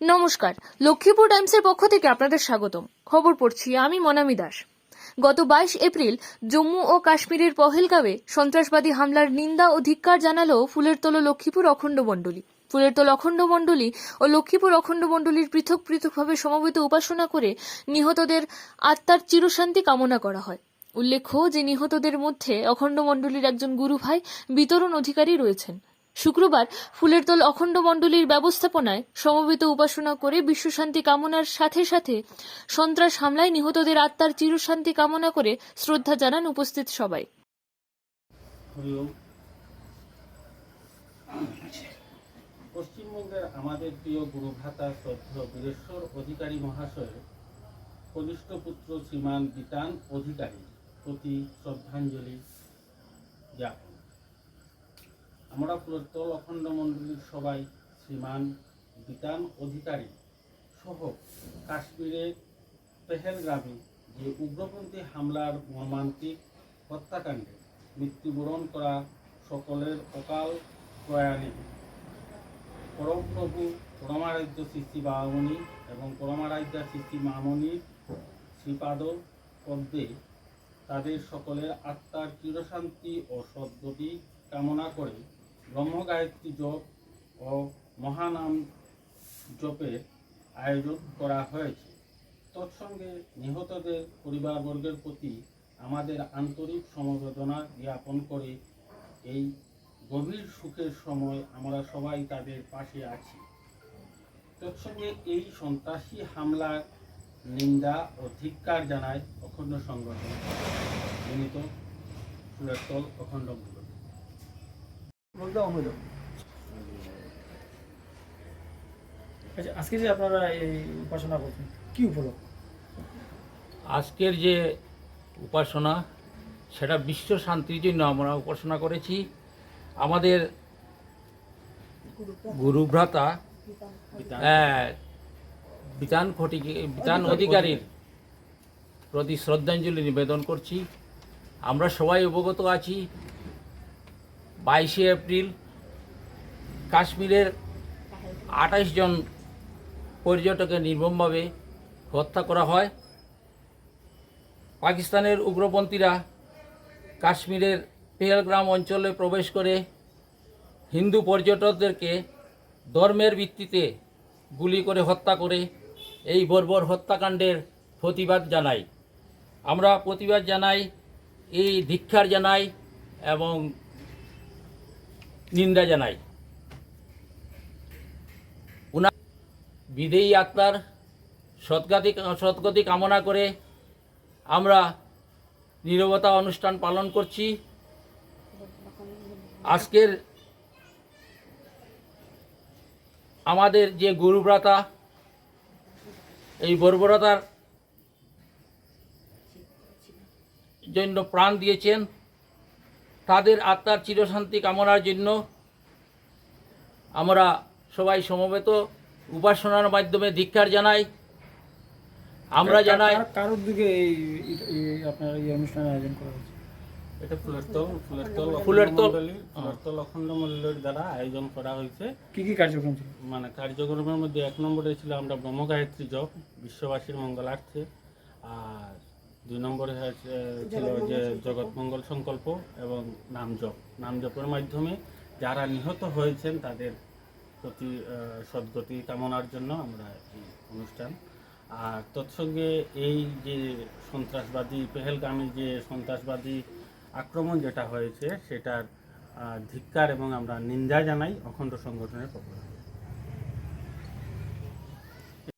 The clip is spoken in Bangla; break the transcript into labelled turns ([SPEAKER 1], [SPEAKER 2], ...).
[SPEAKER 1] নমস্কার। লক্ষ্মীপুর টাইমসের পক্ষ থেকে আপনাদের স্বাগতম। খবর পড়ছি আমি মনামি দাস। গত বাইশ এপ্রিল জম্মু ও কাশ্মীরের পহেলগাঁওয়ে সন্ত্রাসবাদী হামলার নিন্দা ও ধিক্কার জানালো ফুলের তোলো লক্ষ্মীপুর অখণ্ড মণ্ডলী। ফুলের তোল অখণ্ড মণ্ডলী ও লক্ষ্মীপুর অখণ্ড মণ্ডলীর পৃথক পৃথকভাবে সমবেত উপাসনা করে নিহতদের আত্মার চিরশান্তি কামনা করা হয়। উল্লেখ্য যে নিহতদের মধ্যে অখণ্ড মণ্ডলীর একজন গুরুভাই বিতরণ অধিকারী রয়েছেন। শুক্রবার ফুলের তোল অখণ্ড মণ্ডলীর ব্যবস্থাপনায় সমবেত উপাসনা করে বিশ্বশান্তি কামনার সাথে সাথে সন্ত্রাস হামলায় নিহতদের আত্মার চিরশান্তি কামনা করে শ্রদ্ধা জানান উপস্থিত সবাই।
[SPEAKER 2] পশ্চিমবঙ্গের আমাদের প্রিয় গুরু ভ্রাতা শ্রদ্ধেয় বীরেশ্বর অধিকারী মহাশয়ের কনিষ্ঠ পুত্র শ্রীমান বিতান অধিকারী প্রতি শ্রদ্ধাঞ্জলি জ্ঞাপন। আমরা প্রত্যল অখণ্ড মন্ডলীর সবাই শ্রীমান বিতান অধিকারী সহ কাশ্মীরের পেহেলগ্রামে যে উগ্রপন্থী হামলার মর্মান্তিক হত্যাকাণ্ডে মৃত্যুবরণ করা সকলের অকাল প্রয়াণে পরমপ্রভু পরমারাধ্য সৃষ্টি বামণি এবং পরমারাধ্যা সৃষ্টি মামণির শ্রীপাদ পদ্মে তাদের সকলের আত্মার চিরশান্তি ও সদ্গতি কামনা করে ব্রহ্মগায়ত্রী জপ ও মহানাম জপের আয়োজন করা হয়েছে। তৎসঙ্গে নিহতদের পরিবারবর্গের প্রতি আমাদের আন্তরিক সমবেদনা জ্ঞাপন করে এই গভীর সুখের সময় আমরা সবাই তাদের পাশে আছি। তৎসঙ্গে এই সন্ত্রাসী হামলার নিন্দা ও ধিক্কার জানায় অখণ্ড সংগঠন। নিমিত অখণ্ড
[SPEAKER 3] বলতে অমূল্য আচ্ছা আজকে যে আপনারা এই উপাসনা করছেন কি উপলক্ষ?
[SPEAKER 4] আজকের যে উপাসনা সেটা বিশ্ব শান্তির জন্য আমরা উপাসনা করেছি। আমাদের গুরুভ্রাতা হ্যাঁ, বিতান খটিকে বিতান অধিকারীর প্রতি শ্রদ্ধাঞ্জলি নিবেদন করছি। আমরা সবাই অবগত আছি। বাইশে এপ্রিল, কাশ্মীরের আঠাশ জন পর্যটকের নির্মমভাবে হত্যা করা হয়। পাকিস্তানের উগ্রপন্থীরা কাশ্মীরের পেহেলগ্রাম অঞ্চলে প্রবেশ করে হিন্দু পর্যটকদেরকে ধর্মের ভিত্তিতে গুলি করে হত্যা করে এই বর্বর হত্যাকাণ্ডের প্রতিবাদ জানাই আমরা প্রতিবাদ জানাই, এই ধিক্ষার জানাই এবং নিন্দা জানাই। উনার বিদেয়ী আত্মার সৎগতি সৎগতি কামনা করে আমরা নীরবতা অনুষ্ঠান পালন করছি। আজকের আমাদের যে গুরুব্রাতা, এই বর্বরতার জন্য প্রাণ দিয়েছেন তাদের আত্মার চিরশান্তি কামনার জন্য আমরা সবাই সমবেত উপাসনার মাধ্যমে ধিক্ষার জানাই। আমরা জানাই
[SPEAKER 3] কার- কার উদ্যোগে এই আপনার এই অনুষ্ঠানের আয়োজন করা হয়েছে?
[SPEAKER 2] এটা ফুলের তল ফুলের তল
[SPEAKER 4] ফুলের তল।
[SPEAKER 2] মণ্ডলী ফুলের তল অখণ্ড মণ্ডলীর দ্বারা আয়োজন করা হয়েছে।
[SPEAKER 3] কি কি কার্যক্রম ছিল?
[SPEAKER 2] মানে কার্যক্রমের মধ্যে এক নম্বরে ছিল আমরা ব্রহ্মগায়ত্রী জপ বিশ্ববাসীর মঙ্গলার্থে। আর দুই নম্বরে ছিল যে জগৎ মঙ্গল সংকল্প এবং নাম জপ। নাম জপের মাধ্যমে যারা নিহত হয়েছেন তাদের প্রতি সদ্গতি কামনার জন্য আমরা এই অনুষ্ঠান। আর তৎসঙ্গে এই যে সন্ত্রাসবাদী পেহেলগামী যে সন্ত্রাসবাদী আক্রমণ যেটা হয়েছে সেটার ধিক্কার এবং আমরা নিন্দা জানাই অখণ্ড সংগঠনের পক্ষ থেকে।